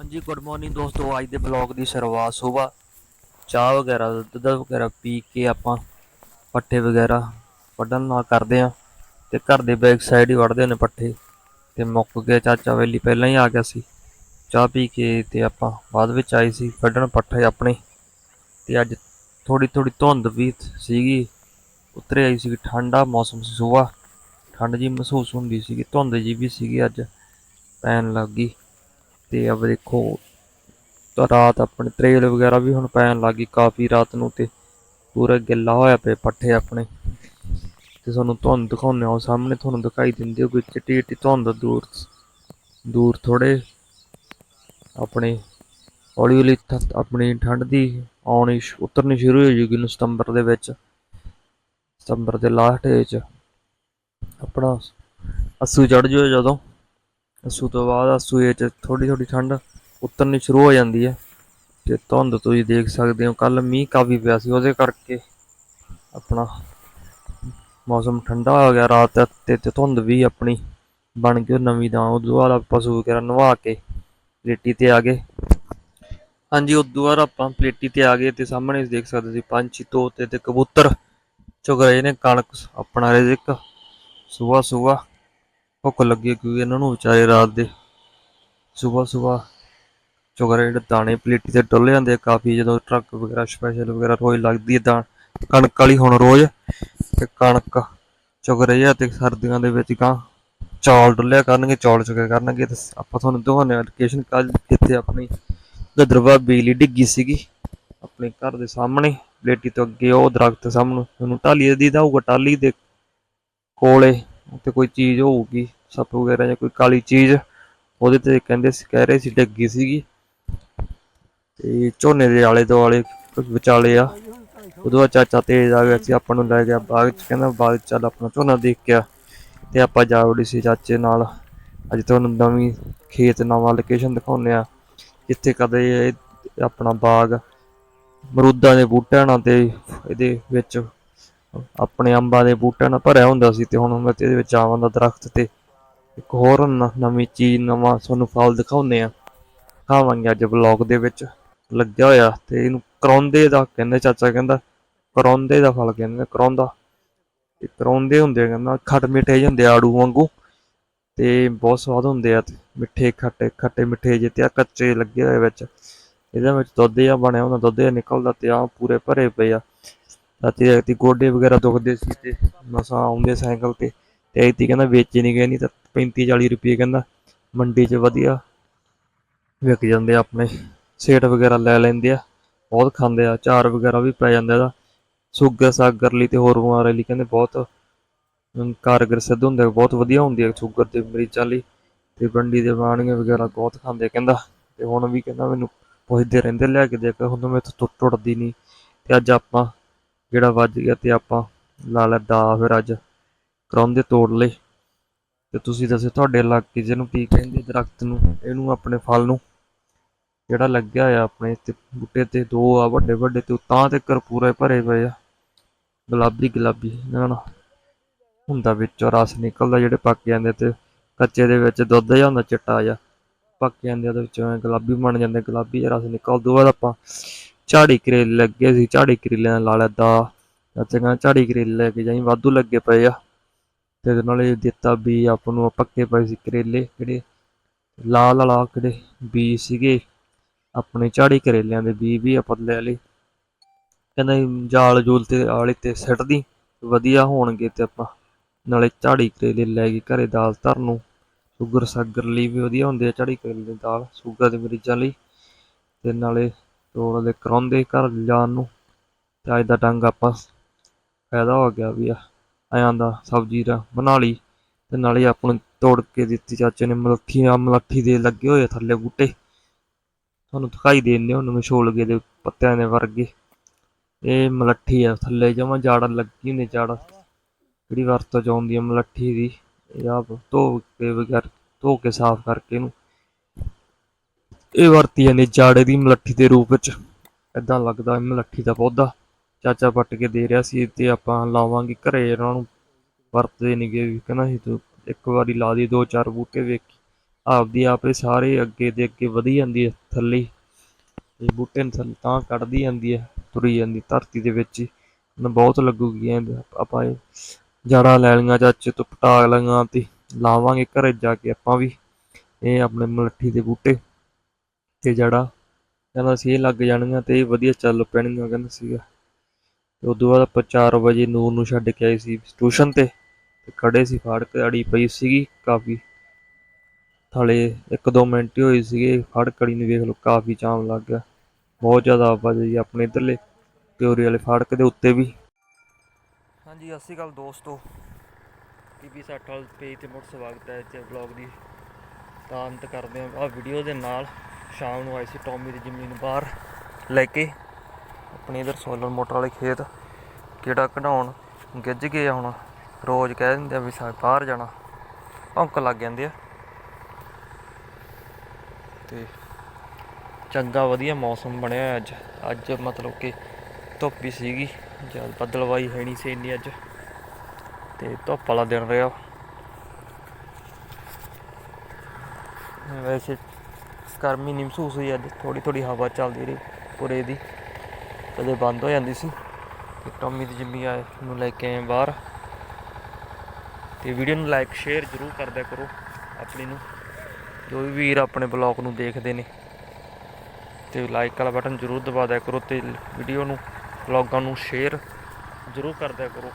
ਹਾਂਜੀ good morning ਦੋਸਤੋ, ਅੱਜ ਦੇ ਬਲੌਗ ਦੀ ਸ਼ੁਰੂਆਤ ਸਵੇਰ ਚਾਹ ਵਗੈਰਾ, ਦੁੱਧ ਵਗੈਰਾ ਪੀ ਕੇ ਆਪਾਂ ਪੱਠੇ ਵਗੈਰਾ ਵੱਢਣ ਨਾਲ ਕਰਦੇ ਆ ਤੇ ਘਰ ਦੇ ਬੈਕ ਸਾਈਡ ਹੀ ਵੱਢਦੇ ਨੇ ਪੱਠੇ ਤੇ ਮੁੱਕ ਗਿਆ ਚਾਚਾ ਵੇਲੀ, ਪਹਿਲਾਂ ਹੀ ਆ ਗਿਆ ਸੀ। ਚਾਹ ਪੀ ਕੇ ਤੇ ਆਪਾਂ ਬਾਅਦ ਵਿੱਚ ਆਏ ਸੀ ਵੱਢਣ ਪੱਠੇ ਆਪਣੇ ਤੇ ਅੱਜ ਥੋੜੀ ਥੋੜੀ ਧੁੰਦ ਵੀ ਸੀਗੀ। ਉਤਰੇ ਆਈ ਸੀ ਠੰਡਾ ਮੌਸਮ ਸੀ ਸਵੇਰ, ਠੰਡ ਜੀ ਮਹਿਸੂਸ ਹੁੰਦੀ ਸੀਗੀ, ਧੁੰਦ ਜੀ ਵੀ ਸੀਗੀ ਅੱਜ, ਪੈਣ ਲੱਗ ਗਈ। ਤੇ ਅਬ ਦੇਖੋ, ਤਾਂ ਰਾਤ ਆਪਣੇ ਤਰੇਲ ਵਗੈਰਾ ਵੀ ਹੁਣ ਪੈਣ ਲੱਗੀ ਕਾਫੀ ਰਾਤ ਨੂੰ ਤੇ ਪੂਰਾ ਗਿੱਲਾ ਹੋਇਆ ਪਏ ਪੱਠੇ ਆਪਣੇ। ਤੇ ਤੁਹਾਨੂੰ ਧੁੰਦ ਦਿਖਾਉਂਦੇ ਹਾਂ ਸਾਹਮਣੇ ਤੁਹਾਨੂੰ ਦਿਖਾਈ ਦਿੰਦੀ ਹੋਊਗੀ ਚਿੱਟੀ ਚਿੱਟੀ ਧੁੰਦ ਦੂਰ ਦੂਰ ਥੋੜੇ ਆਪਣੇ ਹੌਲੀ ਹੌਲੀ ਥ- ਆਪਣੀ ਠੰਡ ਦੀ ਆਉਣੀ ਸ਼- ਉਤਰਨੀ ਸ਼ੁਰੂ ਹੋ ਜੂਗੀ ਨੂੰ ਸਤੰਬਰ ਦੇ ਵਿੱਚ। ਸਤੰਬਰ ਦੇ ਲਾਸਟ ਵਿੱਚ ਆਪਣਾ ਅੱਸੂ ਚੜ ਜਾਓ ਜਦੋਂ। ਅੱਸੂ ਤੋਂ ਬਾਅਦ ਅੱਸੂ 'ਚ ਥੋੜੀ ਥੋੜੀ ਠੰਡ ਉਤਰਨੀ ਸ਼ੁਰੂ ਹੋ ਜਾਂਦੀ ਹੈ ਤੇ ਧੁੰਦ ਤੁਸੀਂ ਦੇਖ ਸਕਦੇ ਹੋ ਕੱਲ ਮੀਂਹ ਕਾਫੀ ਪਿਆ ਸੀ ਉਹਦੇ ਕਰਕੇ ਆਪਣਾ ਮੌਸਮ ਠੰਡਾ ਹੋ ਗਿਆ, ਰਾਤ ਤੇ ਤੇ ਧੁੰਦ ਵੀ ਆਪਣੀ ਬਣ ਗਈ ਉਹ ਨਵੀਂ ਦਾ ਉਦੋਂ ਬਾਅਦ ਆਪਾਂ ਪਸ਼ੂ ਵਗੈਰਾ ਨਵਾ ਕੇ ਪਲੇਟੀ ਤੇ ਆ ਗਏ। ਹਾਂਜੀ, ਉਦੋਂ ਬਾਅਦ ਆਪਾਂ ਪਲੇਟੀ ਤੇ ਆ ਗਏ ਤੇ ਸਾਹਮਣੇ ਦੇਖ ਸਕਦੇ ਸੀ ਪੰਛੀ, ਤੋਤੇ ਤੇ ਕਬੂਤਰ ਚੁਗ ਰਹੇ ਨੇ, ਕਣਕ ਆਪਣਾ ਰਿਜ਼ਕ ਸਵੇਰ ਸਵੇਰ ਭੁੱਖ ਲੱਗੀ ਕਿਉਂਕਿ ਇਹਨਾਂ ਨੂੰ ਵਿਚਾਰੇ ਰਾਤ ਦੇ ਸਵੇਰ ਸਵੇਰ ਚੁਗ ਰਹੇ ਜਿਹੜੇ ਦਾਣੇ ਪਲੇਟੀ ਤੇ ਡੁੱਲ ਜਾਂਦੇ ਆ, ਕਾਫੀ ਜਦੋਂ ਟਰੱਕ ਵਗੈਰਾ ਸਪੈਸ਼ਲ ਵਗੈਰਾ ਰੋਜ਼ ਲੱਗਦੀ ਹੈ ਤਾਂ ਕਣਕ ਵਾਲੀ ਹੁਣ ਰੋਜ਼ ਤੇ ਕਣਕ ਚੁਗ ਰਹੀ ਹੈ ਤੇ ਸਰਦੀਆਂ ਦੇ ਵਿੱਚ ਗਾਂ ਚੌਲ ਡੁੱਲਿਆ ਕਰਨਗੇ, ਚੌਲ ਚੁਗਿਆ ਕਰਨਗੇ ਤੇ ਆਪਾਂ ਤੁਹਾਨੂੰ ਦਿਖਾਉਂਦੇ ਹਾਂ ਲੋਕੇਸ਼ਨ ਕੱਲ ਕਿੱਥੇ ਆਪਣੀ ਗਦਰਵਾ ਬਿਜਲੀ ਡਿੱਗੀ ਸੀਗੀ ਆਪਣੇ ਘਰ ਦੇ ਸਾਹਮਣੇ, ਪਲੇਟੀ ਤੋਂ ਅੱਗੇ ਉਹ ਦਰਖਤ ਸਾਹਮਣੇ ਤੁਹਾਨੂੰ ਟਾਲੀ ਦੀ ਦਾ ਹੋਊਗਾ ਟਾਲੀ ਦੇ ਕੋਲੇ ਉੱਤੇ ਕੋਈ ਚੀਜ਼ ਹੋਊਗੀ, ਸੱਪ ਵਗੈਰਾ ਜਾਂ ਕੋਈ ਕਾਲੀ ਚੀਜ਼, ਉਹਦੇ ਤੇ ਕਹਿੰਦੇ ਸੀ, ਕਹਿ ਰਹੇ ਸੀ ਡਿੱਗੀ ਸੀਗੀ। ਤੇ ਝੋਨੇ ਦੇ ਆਲੇ ਦੁਆਲੇ ਵਿਚਾਲੇ ਆ। ਉਦੋਂ ਚਾਚਾ ਤੇਜ਼ ਆ ਗਿਆ ਸੀ, ਆਪਾਂ ਨੂੰ ਲੈ ਗਿਆ ਬਾਗ ਚ, ਕਹਿੰਦਾ ਬਾਗ ਚ ਚੱਲ ਆਪਣਾ ਝੋਨਾ ਦੇਖ ਕੇ ਆ। ਤੇ ਆਪਾਂ ਜਾ ਵੜੀ ਸੀ ਚਾਚੇ ਨਾਲ। ਅੱਜ ਤੁਹਾਨੂੰ ਨਵੀਂ ਖੇਤ, ਨਵਾਂ ਲੋਕੇਸ਼ਨ ਦਿਖਾਉਂਦੇ ਆ। ਜਿੱਥੇ ਕਦੇ ਆਪਣਾ ਬਾਗ, ਮਰੂਦਾਂ ਦੇ ਬੂਟਿਆਂ ਨਾਲ ਤੇ ਇਹਦੇ ਵਿੱਚ ਆਪਣੇ ਅੰਬਾਂ ਦੇ ਬੂਟਿਆਂ ਨਾਲ ਭਰਿਆ ਹੁੰਦਾ ਸੀ ਤੇ ਹੁਣ ਮੈਂ ਤੇ ਇਹਦੇ ਵਿੱਚ ਆਵਾਂ ਦਾ ਦਰਖਤ ਤੇ ਇੱਕ ਹੋਰ ਨਵੀਂ ਚੀਜ਼, ਨਵਾਂ ਤੁਹਾਨੂੰ ਫਲ ਦਿਖਾਉਂਦੇ ਆ ਖਾਵਾਂਗੇ ਅੱਜ ਵਲੌਗ ਦੇ ਵਿੱਚ। ਲੱਗਿਆ ਹੋਇਆ ਤੇ ਇਹਨੂੰ ਕਰੌਂਦੇ ਦਾ ਕਹਿੰਦੇ, ਚਾਚਾ ਕਹਿੰਦਾ ਕਰੌਂਦੇ ਦਾ ਫਲ ਕਹਿੰਦੇ ਕਰੌਂਦਾ ਤੇ ਕਰੌਂਦੇ ਹੁੰਦੇ ਆ ਕਹਿੰਦਾ, ਖੱਟ ਮਿੱਠੇ ਜਿਹੇ ਹੁੰਦੇ ਆੜੂ ਵਾਂਗੂ। ਤੇ ਬਹੁਤ ਸਵਾਦ ਹੁੰਦੇ ਆ ਤੇ ਮਿੱਠੇ ਖੱਟੇ ਖੱਟੇ ਮਿੱਠੇ ਜਿਹੇ ਤੇ ਆ ਕੱਚੇ ਲੱਗੇ ਹੋਏ ਵਿੱਚ। ਇਹਦੇ ਵਿੱਚ ਦੁੱਧ ਜਿਹਾ ਬਣਿਆ ਹੁੰਦਾ, ਦੁੱਧ ਜਿਹਾ ਨਿਕਲਦਾ ਤੇ ਆ ਪੂਰੇ ਭਰੇ ਪਏ ਆ। ਰਾਤੀ ਰਾਤੀ ਗੋਡੇ ਵਗੈਰਾ ਦੁਖਦੇ ਸੀ ਤੇ ਮਸਾ ਆਉਂਦੇ ਸਾਈਕਲ ਤੇ ਤੇ ਐਤੀ ਕਹਿੰਦਾ ਵੇਚੇ ਨਹੀਂ ਗਏ, ਨਹੀਂ ਤਾਂ 35 40 ਰੁਪਏ ਕਹਿੰਦਾ ਮੰਡੀ 'ਚ ਵਧੀਆ ਵਿਕ ਜਾਂਦੇ ਆਪਣੇ ਸੇਠ ਵਗੈਰਾ ਲੈ ਲੈਂਦੇ ਆ, ਬਹੁਤ ਖਾਂਦੇ ਆ ਚਾਰ ਵਗੈਰਾ ਵੀ ਪੈ ਜਾਂਦਾ ਇਹਦਾ ਸ਼ੂਗਰ ਸਾਗਰ ਲਈ ਤੇ ਹੋਰ ਬਿਮਾਰੀਆਂ ਲਈ ਕਹਿੰਦੇ ਬਹੁਤ ਕਾਰਗਰ ਸਿੱਧ ਹੁੰਦਾ ਬਹੁਤ ਵਧੀਆ ਹੁੰਦੀ ਹੈ ਸ਼ੂਗਰ ਦੇ ਮਰੀਜ਼ਾਂ ਲਈ, ਤੇ ਬੰਡੀ ਦੇ ਬਾਣੀਆਂ ਵਗੈਰਾ ਬਹੁਤ ਖਾਂਦੇ ਕਹਿੰਦਾ, ਤੇ ਹੁਣ ਵੀ ਕਹਿੰਦਾ ਮੈਨੂੰ ਪੁੱਛਦੇ ਰਹਿੰਦੇ ਲਿਆ ਕੇ ਦੇਖ ਹੁਣ ਮੈਂ ਤੋਂ ਟੁੱਟਦੀ ਨਹੀਂ, ਤੇ ਅੱਜ ਆਪਾਂ ਜਿਹੜਾ ਵੱਜ ਗਿਆ ਤੇ ਆਪਾਂ ਲਾ ਲੈ ਦਾ ਫਿਰ ਅੱਜ ਕਰਾਉਂਦੇ ਤੋੜ ਲਏ ਤੇ ਤੁਸੀਂ ਦੱਸੋ ਤੁਹਾਡੇ ਇਲਾਕੇ ਜਿਹਨੂੰ ਕੀ ਕਹਿੰਦੇ ਦਰਖਤ ਨੂੰ, ਇਹਨੂੰ ਆਪਣੇ ਫਲ ਨੂੰ। ਜਿਹੜਾ ਲੱਗਿਆ ਹੋਇਆ ਆਪਣੇ ਤੇ ਬੂਟੇ ਤੇ ਦੋ ਆ ਵੱਡੇ ਵੱਡੇ ਤੇ ਤਾਂ ਤੇ ਕਰ ਭਰੇ ਪਏ ਆ। ਗੁਲਾਬੀ ਗੁਲਾਬੀ ਨਾ ਹੁੰਦਾ ਵਿੱਚੋਂ ਰਸ ਨਿਕਲਦਾ ਜਿਹੜੇ ਪੱਕ ਜਾਂਦੇ ਤੇ ਕੱਚੇ ਦੇ ਵਿੱਚ ਦੁੱਧ ਜਿਹਾ ਹੁੰਦਾ ਚਿੱਟਾ ਜਿਹਾ। ਪੱਕ ਜਾਂਦੇ ਉਹਦੇ ਵਿੱਚੋਂ ਗੁਲਾਬੀ ਬਣ ਜਾਂਦੇ, ਗੁਲਾਬੀ ਜਿਹਾ ਰਸ ਨਿਕਲ ਉਦੋਂ ਬਾਅਦ ਆਪਾਂ ਝਾੜੀ ਕਰੇਲੇ ਲੱਗੇ ਸੀ, ਝਾੜੀ ਕਰੇਲਿਆਂ ਦਾ ਲਾ ਲਿਆ ਦਾ। ਚਾਚਾ ਕਹਿੰਦਾ ਝਾੜੀ ਕਰੇਲੇ ਲੈ ਕੇ ਜਾਈ, ਵਾਧੂ ਲੱਗੇ ਪਏ ਆ। ਤੇ ਇਹਦੇ ਨਾਲ ਇਹ ਦਿੱਤਾ ਵੀ ਆਪ ਨੂੰ ਪੱਕੇ ਪਏ ਸੀ ਕਰੇਲੇ ਜਿਹੜੇ ਲਾਲ ਲਾਲ ਕਿਹੜੇ ਬੀ ਸੀਗੇ, ਆਪਣੇ ਝਾੜੀ ਕਰੇਲਿਆਂ ਦੇ ਬੀ ਵੀ ਆਪਾਂ ਲੈ ਲਏ। ਕਹਿੰਦਾ ਜਾਲ ਜੂਲ ਤੇ ਆਲੇ ਤੇ ਸਿੱਟਦੀ ਵਧੀਆ ਹੋਣਗੇ ਤੇ ਆਪਾਂ ਨਾਲੇ ਝਾੜੀ ਕਰੇਲੇ ਲੈ ਕੇ ਘਰੇ ਦਾਲ ਧਰਨ ਨੂੰ। ਸ਼ੂਗਰ ਸਾਗਰ ਲਈ ਵੀ ਵਧੀਆ ਹੁੰਦੇ ਆ ਝਾੜੀ ਕਰੇਲੇ ਦੀ ਦਾਲ, ਸ਼ੂਗਰ ਦੇ ਮਰੀਜ਼ਾਂ ਲਈ। ਤੇ ਨਾਲੇ ਤੋੜ ਦੇ ਕਰਾਉਂਦੇ ਘਰ ਜਾਣ ਨੂੰ। ਤੇ ਅੱਜ ਦਾ ਡੰਗ ਆਪਾਂ ਫਾਇਦਾ ਹੋ ਗਿਆ ਵੀ ਆ ਆਇਆਂ ਦਾ ਸਬਜ਼ੀ ਦਾ ਬਣਾ ਲਈ ਤੇ ਨਾਲੇ ਆਪਾਂ ਨੂੰ ਤੋੜ ਕੇ ਦਿੱਤੀ ਚਾਚੇ ਨੇ ਮਲੱਠੀ ਆ ਮਲੱਠੀ ਦੇ ਲੱਗੇ ਹੋਏ ਆ ਥੱਲੇ ਬੂਟੇ। ਤੁਹਾਨੂੰ ਦਿਖਾਈ ਦੇਣੇ ਉਹਨਾਂ ਛੋਲਗੇ ਦੇ ਪੱਤਿਆਂ ਦੇ ਵਰਗੇ। ਇਹ ਮਲੱਠੀ ਆ, ਥੱਲੇ ਜਮਾ ਜਾੜ ਲੱਗੀ ਹੁੰਦੀ ਜਾੜ ਜਿਹੜੀ ਵਰਤੋਂ ਚ ਆਉਂਦੀ ਹੈ ਮਲੱਠੀ ਦੀ, ਇਹ ਆਪ ਧੋ ਕੇ ਵਗੈਰ ਧੋ ਕੇ ਸਾਫ਼ ਕਰਕੇ ਇਹਨੂੰ ਇਹ ਵਰਤੀ ਜਾਂਦੀ ਜਾੜੇ ਦੀ ਮਲੱਠੀ ਦੇ ਰੂਪ ਵਿੱਚ। ਏਦਾਂ ਲੱਗਦਾ ਮਲੱਠੀ ਦਾ ਪੌਦਾ ਚਾਚਾ ਪੱਟ ਕੇ ਦੇ ਰਿਹਾ ਸੀ ਤੇ ਆਪਾਂ ਲਾਵਾਂਗੇ ਘਰੇ, ਇਹਨਾਂ ਨੂੰ ਵਰਤਦੇ ਨਹੀਂਗੇ ਵੀ ਕਹਿੰਦਾ ਸੀ ਤੂੰ ਇੱਕ ਵਾਰੀ ਲਾ ਦੀ ਦੋ ਚਾਰ ਬੂਟੇ ਵੇਖੀ। ਆਪਦੀ ਆਪੇ ਸਾਰੇ ਅੱਗੇ ਦੇ ਅੱਗੇ ਵਧੀ ਜਾਂਦੀ ਹੈ ਥੱਲੇ। ਹੀ। ਬੂਟੇ ਨੂੰ ਥੱਲੇ ਤਾਂ ਕੱਢਦੀ ਜਾਂਦੀ ਹੈ, ਤੁਰੀ ਜਾਂਦੀ ਧਰਤੀ ਦੇ ਵਿੱਚ ਹੀ। ਬਹੁਤ ਲੱਗੂਗੀ ਆਪਾਂ ਇਹ ਜੜ੍ਹਾਂ ਲੈ ਲਈਆਂ, ਚਾਚੇ ਤੋਂ ਪਟਾ ਲਈਆਂ ਤੇ ਲਾਵਾਂਗੇ ਘਰੇ ਜਾ ਕੇ ਆਪਾਂ ਵੀ। ਇਹ ਆਪਣੇ ਮਲੱਠੀ ਦੇ ਬੂਟੇ। ਤੇ ਜੜ੍ਹਾਂ ਕਹਿੰਦਾ ਸੀ ਇਹ ਲੱਗ ਜਾਣਗੀਆਂ ਤੇ ਇਹ ਵਧੀਆ ਚੱਲ ਪੈਣਗੀਆਂ, ਕਹਿੰਦਾ ਸੀਗਾ। ਤੇ ਉਦੋਂ ਬਾਅਦ ਆਪਾਂ 4 ਵਜੇ ਨੂਰ ਨੂੰ ਛੱਡ ਕੇ ਆਏ ਸੀ ਟਿਊਸ਼ਨ ਤੇ ਤੇ ਖੜੇ ਸੀ ਫਾੜਕ ਅੜੀ ਪਈ ਸੀਗੀ ਕਾਫੀ। ਥਲੇ 1-2 ਮਿੰਟ ਹੀ ਹੋਏ ਸੀਗੇ ਫਾੜਕੜੀ ਨੂੰ ਵੇਖ ਲਓ ਕਾਫੀ ਜਾਮ ਲੱਗ ਗਿਆ। ਬਹੁਤ ਜ਼ਿਆਦਾ ਆਵਾਜਾਈ ਆਪਣੇ ਇਧਰਲੇ ਪਿਓਰੀ ਵਾਲੇ ਫਾੜਕ ਦੇ ਉੱਤੇ ਵੀ। ਹਾਂਜੀ ਅਸੀਂ ਗੱਲ ਦੋਸਤੋ। ਪੀਪੀ ਸੱਠ ਪੇਜ ਤੇ ਮੁੜ ਸਵਾਗਤ ਹੈ ਤੇ ਵਲੌਗ ਦੀ। ਤਾਂ ਅੰਤ ਕਰਦੇ ਹਾਂ ਆ ਵੀਡੀਓ ਦੇ ਨਾਲ। ਸ਼ਾਮ ਨੂੰ ਆਏ ਸੀ ਟੌਮੀ ਦੀ ਜ਼ਮੀਨ ਬਾਹਰ ਲੈ ਕੇ ਆਪਣੇ ਇਧਰ ਸੋਲਰ ਮੋਟਰ ਵਾਲੇ ਖੇਤ, ਕਿਹੜਾ ਕਢਾਉਣ, ਗਿੱਜ ਗਏ ਆ ਹੁਣ ਰੋਜ਼ ਕਹਿ ਦਿੰਦੇ ਆ ਵੀ ਸਾ ਬਾਹਰ ਜਾਣਾ, ਭੌਂਕ ਲੱਗ ਜਾਂਦੇ ਆ। ਤੇ ਚੰਗਾ ਵਧੀਆ ਮੌਸਮ ਬਣਿਆ ਹੋਇਆ ਅੱਜ। ਅੱਜ ਮਤਲਬ ਕਿ ਧੁੱਪ ਵੀ ਸੀਗੀ, ਜਦ ਬੱਦਲਵਾਈ ਹੈ ਨਹੀਂ ਸੀ ਇੰਨੀ ਅੱਜ। ਤੇ ਧੁੱਪ ਵਾਲਾ ਦਿਨ ਰਿਹਾ। ਵੈਸੇ ਗਰਮੀ ਨਹੀਂ ਮਹਿਸੂਸ ਹੋਈ ਅੱਜ। ਥੋੜੀ ਥੋੜੀ ਹਵਾ ਚੱਲਦੀ ਰਹੀ ਪੂਰੇ ਦੀ। ਕਦੇ ਬੰਦ ਹੋ ਜਾਂਦੀ ਸੀ ਤੇ ਟੌਮੀ ਦੀ ਜਿੰਮੀ ਆਏ ਨੂੰ ਲੈ ਕੇ ਆਏ ਬਾਹਰ। ਤੇ ਵੀਡੀਓ ਨੂੰ ਲਾਈਕ ਸ਼ੇਅਰ ਜ਼ਰੂਰ ਕਰਦਿਆ ਕਰੋ ਆਪਣੀ ਨੂੰ। ਜੋ ਵੀ ਵੀਰ ਆਪਣੇ ਬਲੌਗ ਨੂੰ ਦੇਖਦੇ ਨੇ। ਤੇ ਲਾਈਕ ਵਾਲਾ ਬਟਨ ਜ਼ਰੂਰ ਦਬਾ ਦਿਆ ਕਰੋ ਤੇ ਵੀਡੀਓ ਨੂੰ ਬਲੌਗਾਂ ਨੂੰ ਸ਼ੇਅਰ ਜ਼ਰੂਰ ਕਰਦਿਆ ਕਰੋ।